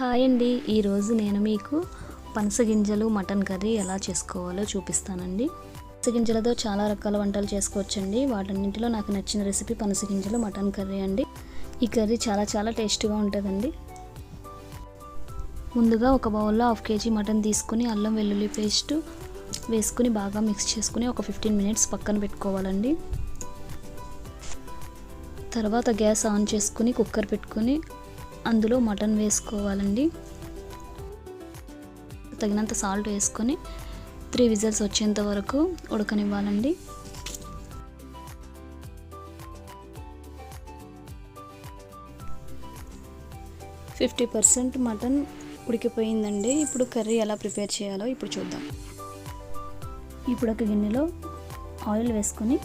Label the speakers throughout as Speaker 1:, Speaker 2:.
Speaker 1: Hi అండి. ఈరోజు నేను మీకు పనసగింజలు మటన్ కర్రీ ఎలా చేసుకోవాలో చూపిస్తానండి. పనసగింజలతో చాలా రకాల వంటలు చేసుకోవచ్చండి. వాటన్నింటిలో నాకు నచ్చిన రెసిపీ పనసగింజలు మటన్ కర్రీ అండి. ఈ కర్రీ చాలా చాలా టేస్టీగా ఉంటుందండి. ముందుగా ఒక బౌల్లో హాఫ్ కేజీ మటన్ తీసుకుని అల్లం వెల్లుల్లి పేస్ట్ వేసుకుని బాగా మిక్స్ చేసుకుని ఒక ఫిఫ్టీన్ మినిట్స్ పక్కన పెట్టుకోవాలండి. తర్వాత గ్యాస్ ఆన్ చేసుకుని కుక్కర్ పెట్టుకుని అందులో మటన్ వేసుకోవాలండి. తగినంత సాల్ట్ వేసుకొని త్రీ విజిల్స్ వచ్చేంత వరకు ఉడకనివ్వాలండి. ఫిఫ్టీ పర్సెంట్ మటన్ ఉడికిపోయిందండి. ఇప్పుడు కర్రీ ఎలా ప్రిపేర్ చేయాలో ఇప్పుడు చూద్దాం. ఇప్పుడు ఒక గిన్నెలో ఆయిల్ వేసుకొని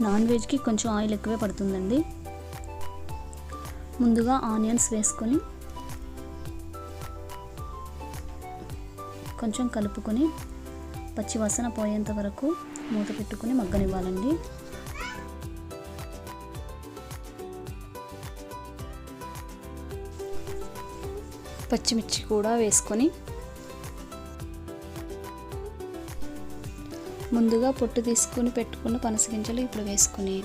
Speaker 1: నాన్ వెజ్కి కొంచెం ఆయిల్ ఎక్కువే పడుతుందండి. ముందుగా ఆనియన్స్ వేసుకొని కొంచెం కలుపుకొని పచ్చివాసన పోయేంత వరకు మూత పెట్టుకొని మగ్గనివ్వాలండి. పచ్చిమిర్చి కూడా వేసుకొని ముందుగా పొట్టు తీసుకుని పెట్టుకున్న పనసగింజలు ఇప్పుడు వేసుకుని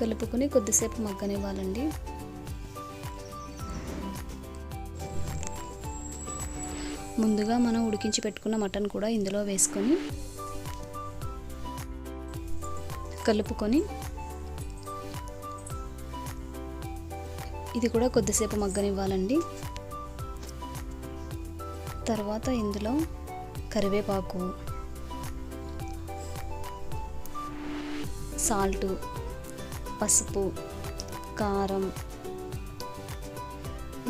Speaker 1: కలుపుకొని కొద్దిసేపు మగ్గనివ్వాలండి. ముందుగా మనం ఉడికించి పెట్టుకున్న మటన్ కూడా ఇందులో వేసుకొని కలుపుకొని ఇది కూడా కొద్దిసేపు మగ్గనివ్వాలండి. తర్వాత ఇందులో కరివేపాకు సాల్టు పసుపు కారం.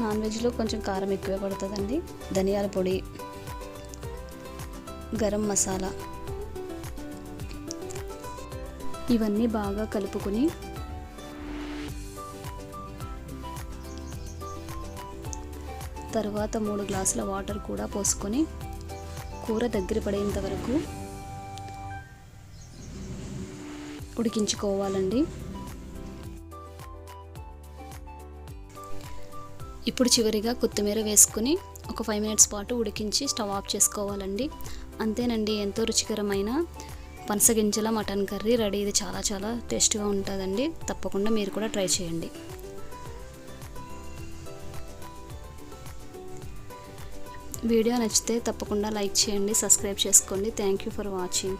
Speaker 1: నాన్ వెజ్లో కొంచెం కారం ఎక్కువే పడుతుందండి. ధనియాల పొడి గరం మసాలా. ఇవన్నీ బాగా కలుపుకొని తర్వాత మూడు గ్లాసుల వాటర్ కూడా పోసుకొని కూర దగ్గర పడేంత వరకు ఉడికించుకోవాలండి. ఇప్పుడు చివరిగా కొత్తిమీర వేసుకుని ఒక ఫైవ్ మినిట్స్ పాటు ఉడికించి స్టవ్ ఆఫ్ చేసుకోవాలండి. అంతేనండి ఎంతో రుచికరమైన పనసగింజల మటన్ కర్రీ రెడీ. ఇది చాలా చాలా టేస్ట్గా ఉంటుందండి. తప్పకుండా మీరు కూడా ట్రై చేయండి. వీడియో నచ్చితే తప్పకుండా లైక్ చేయండి సబ్స్క్రైబ్ చేసుకోండి. Thank you for watching